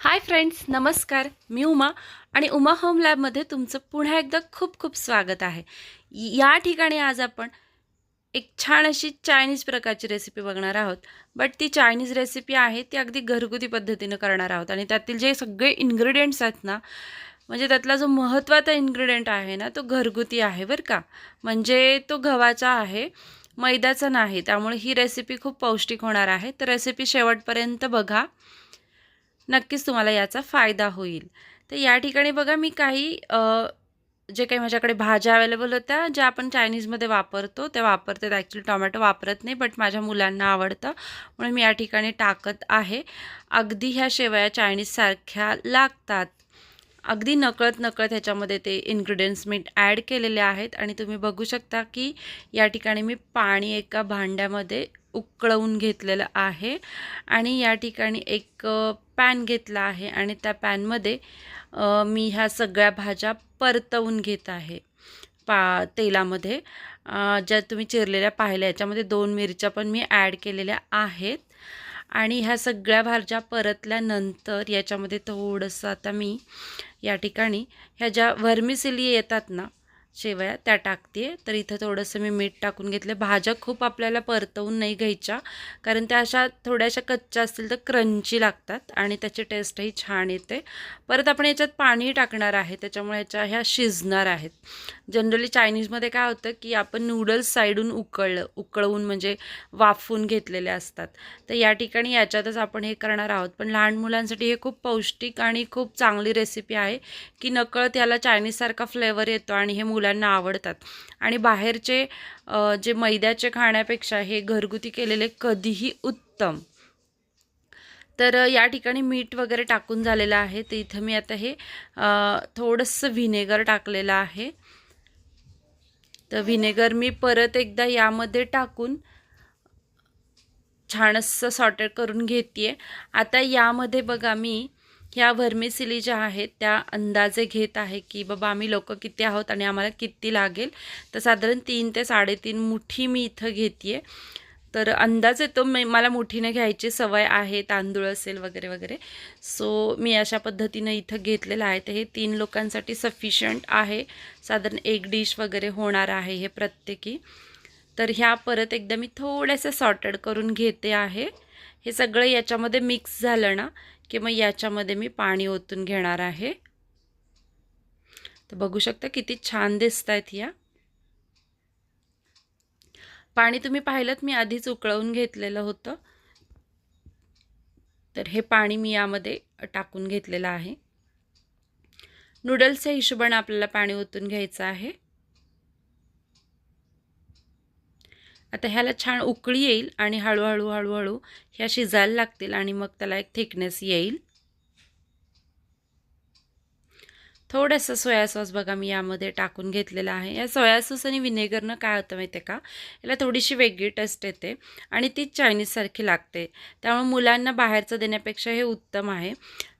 Hi friends नमस्कार. मी उमा आणि Uma home लॅबमध्ये तुमचं पुन्हा एकदा खूप खूप स्वागत आहे. या ठिकाणी आज आपण एक छान अशी चायनीज प्रकारची रेसिपी बघणार आहोत. बट ती चायनीज रेसिपी आहे ती अगदी घरगुती पद्धतीनं करणार आहोत. आणि त्यातील जे सगळे इन्ग्रेडियंट्स आहेत ना म्हणजे त्यातला जो महत्त्वाचा इन्ग्रेडियंट आहे ना तो घरगुती आहे बरं का. म्हणजे तो गव्हाचा आहे मैद्याचा नाही. त्यामुळे ही रेसिपी खूप पौष्टिक होणार आहे. तर रेसिपी शेवटपर्यंत बघा. नक्कीच तुम्हाला याचा फायदा होईल. तर या ठिकाणी बघा मी काही जे काही माझ्याकडे भाज्या अवेलेबल होत्या ज्या आपण चायनीजमध्ये वापरतो त्या वापरते ॲक्च्युली टोमॅटो वापरत नाही बट माझ्या मुलांना आवडतं. म्हणून मी या ठिकाणी टाकत आहे. अगदी ह्या शेवया चायनीजसारख्या लागतात. अगदी नकळत नकळत ह्याच्यामध्ये ते इन्ग्रेडियंट्स मी ॲड केलेले आहेत. आणि तुम्ही बघू शकता की या ठिकाणी मी पाणी एका भांड्यामध्ये उकळवून घेतलेलं आहे. आणि या ठिकाणी एक पॅन घेतला आहे आणि त्या पॅनमध्ये मी ह्या सगळ्या भाज्या परतवून घेत आहे. पा तेलामध्ये. ज्या तुम्ही चिरलेल्या पाहिल्या याच्यामध्ये दोन मिरच्या पण मी ॲड केलेल्या आहेत. आणि ह्या सगळ्या भाज्या परतल्यानंतर याच्यामध्ये थोडंसं आता मी या ठिकाणी ह्या ज्या व्हर्मिसिली येतात ना शेवया त्या टाकते. तर इथं थोडंसं मी मीठ टाकून घेतलं भाज्या खूप आपल्याला परतवून नाही घ्यायच्या. कारण त्या अशा थोड्याशा कच्च्या असतील तर क्रंची लागतात आणि त्याची टेस्टही छान येते. परत आपण याच्यात पाणी टाकणार आहे. त्याच्यामुळे ह्याच्या ह्या शिजणार आहेत. जनरली चायनीजमध्ये काय होतं की आपण नूडल्स साईडून उकळलं उकळवून म्हणजे वाफवून घेतलेले असतात. तर या ठिकाणी याच्यातच आपण हे करणार आहोत. पण लहान मुलांसाठी हे खूप पौष्टिक आणि खूप चांगली रेसिपी आहे की नकळत याला चायनीजसारखा फ्लेवर येतो आणि हे मुलांना आवडतात. आणि बाहेरचे जे मैद्याचे खाण्यापेक्षा हे घरगुती केलेले कधीही उत्तम. तर या ठिकाणी मीठ वगैरे टाकून झालेलं आहे. तर इथं मी आता हे थोडंसं व्हिनेगर टाकलेलं आहे. तर व्हिनेगर मी परत एकदा यामध्ये टाकून छान असं सॉर्टेड करून घेते आता यामध्ये बघा मी ह्या व्हर्मिसिली ज्या आहेत त्या अंदाजे घेत आहे की बाबा आम्ही लोक किती आहोत आणि आम्हाला किती लागेल. तर साधारण तीन ते साडेतीन मुठी मी इथं घेते आहे तर अंदाज येतो मी मला मुठीने घ्यायची सवय आहे तांदूळ असेल वगैरे वगैरे. सो मी अशा पद्धतीनं इथं घेतलेलं आहे. तर हे तीन लोकांसाठी सफिशियंट आहे. साधारण एक डिश वगैरे होणार आहे हे प्रत्येकी. तर ह्या परत एकदा मी थोड्याशा सॉर्टेड करून घेते आहे. हे सगळं याच्यामध्ये मिक्स झालं ना की मग याच्यामध्ये मी पाणी ओतून घेणार आहे. तर बघू शकता किती छान दिसत आहेत ह्या. पाणी तुम्ही पाहिलं मी आधीच उकळवून घेतलेलं होतं. तर हे पाणी मी यामध्ये टाकून घेतलेलं आहे. नूडल्सच्या हिशोबाने आपल्याला पाणी ओतून घ्यायचं आहे. आता ह्याला छान उकळी येईल आणि हळूहळू हळूहळू ह्या शिजायला लागतील आणि मग त्याला एक थिकनेस येईल. थोडंसं सोया सॉस बघा मी यामध्ये टाकून घेतलेला आहे. या सोया सॉस आणि विनेगरनं काय होतं माहिती आहे का? याला थोडीशी वेगळी टेस्ट येते आणि ती चायनीजसारखी लागते. त्यामुळे मुलांना बाहेरचं देण्यापेक्षा हे उत्तम आहे.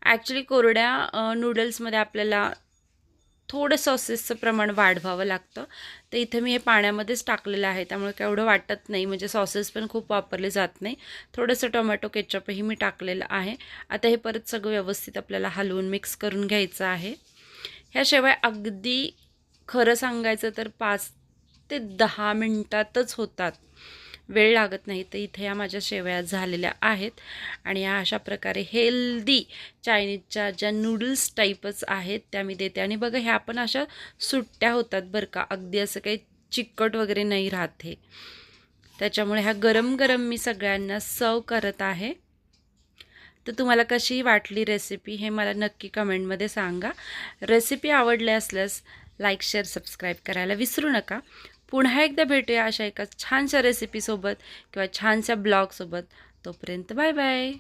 ॲक्च्युली कोरड्या नूडल्समध्ये आपल्याला थोडं सॉसेसचं प्रमाण वाढवावं लागतं. तर इथे मी हे पाण्यामध्येच टाकलेलं आहे. त्यामुळे काय एवढं वाटत नाही. म्हणजे सॉसेस पण खूप वापरले जात नाही. थोडंसं टोमॅटो केचपही मी टाकलेलं आहे. आता हे परत सगळं व्यवस्थित आपल्याला हलवून मिक्स करून घ्यायचं आहे. ह्याशिवाय अगदी खरं सांगायचं तर पाच ते दहा मिनटातच होतात. वेळ लागत नाही तर इथे या माझ्या शेवया झालेल्या आहेत. आणि या अशा प्रकारे हेल्दी चायनीजच्या ज्या नूडल्स टाईपच आहेत त्या मी देते. आणि बघा ह्या पण अशा सुट्ट्या होतात बरं का. अगदी असं काही चिकट वगैरे नाही राहते त्याच्यामुळे ह्या गरम गरम मी सगळ्यांना सर्व करत आहे. तर तुम्हाला कशी वाटली रेसिपी हे मला नक्की कमेंटमध्ये सांगा. रेसिपी आवडल्या असल्यास लाईक शेअर सबस्क्राईब करायला विसरू नका. पुन्हा एकदा भेटूया अशा एका छानशा रेसिपीसोबत किंवा छानशा ब्लॉगसोबत तोपर्यंत बाय बाय